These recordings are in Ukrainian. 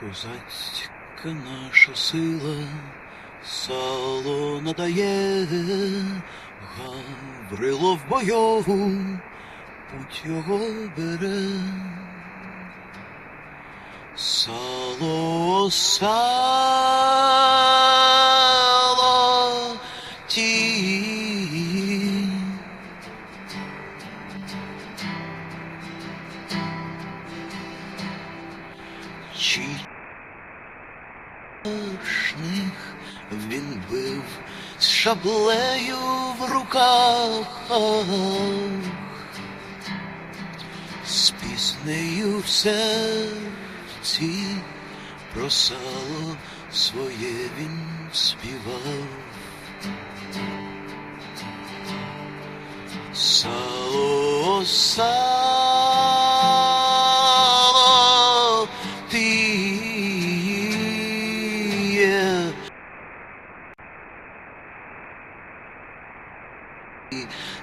Козацька наша сила сало надає, Гаврило в бойову путь його бере. Сало, сало, ті. Чи Вершних він бив з шаблею в руках, з піснею в серці про сало своє він співав. Сало, сало,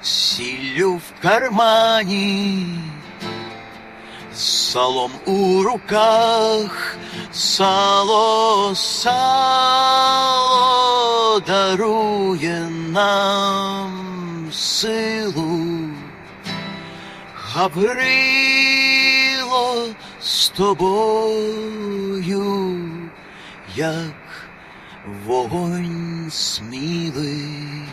Сіллю в кармані, салом у руках, сало, сало дарує нам силу. Гаврило з тобою, як вогонь смілий.